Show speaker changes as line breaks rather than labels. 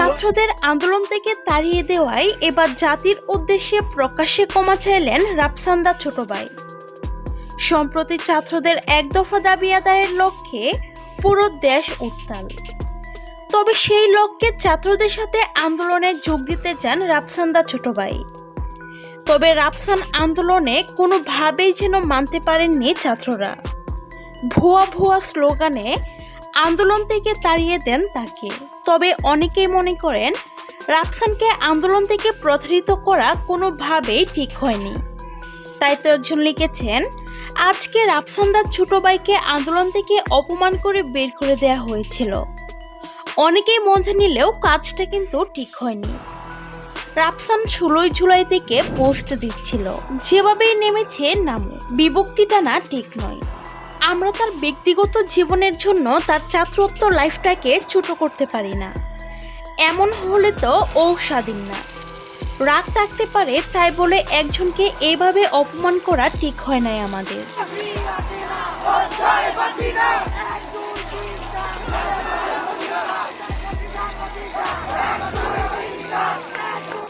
ছাত্রদের আন্দোলন থেকে তাড়িয়ে দেওয়ায় এবার জাতির উদ্দেশ্যে প্রকাশ্যে ক্ষমা চাইলেন রাফসান্দা ছোট ভাই সম্প্রতি ছাত্রদের এক দফা দাবি আদায়ের লক্ষ্যে পুরো দেশ উত্তাল। তবে সেই লক্ষ্যে ছাত্রদের সাথে আন্দোলনে যোগ দিতে চান রাফসান্দা ছোট ভাই তবে রাফসান আন্দোলনে কোনোভাবেই যেন মানতে পারেননি ছাত্ররা। ভুয়া ভুয়া স্লোগানে আন্দোলন থেকে তাড়িয়ে দেন তাকে। তবে অনেকেই মনে করেন, রাফসানকে আন্দোলন থেকে প্রতারিত করা কোনোভাবেই ঠিক হয়নি। তাই তো একজন লিখেছেন, আজকে রাফসানদার ছোট ভাইকে আন্দোলন থেকে অপমান করে বের করে দেওয়া হয়েছিল। অনেকেই মজা নিলেও কাজটা কিন্তু ঠিক হয়নি। রাফসান ষোলোই জুলাই থেকে পোস্ট দিচ্ছিল। যেভাবেই নেমেছে নামো, বিভক্তিটা না ঠিক নয়। আমরা তার ব্যক্তিগত জীবনের জন্য তার ছাত্রত্ব লাইফটাকে ছোট করতে পারি না। এমন হলে তো ও স্বাধীন না। রাগ থাকতে পারে, তাই বলে একজনকে এভাবে অপমান করা ঠিক হয় নাই আমাদের।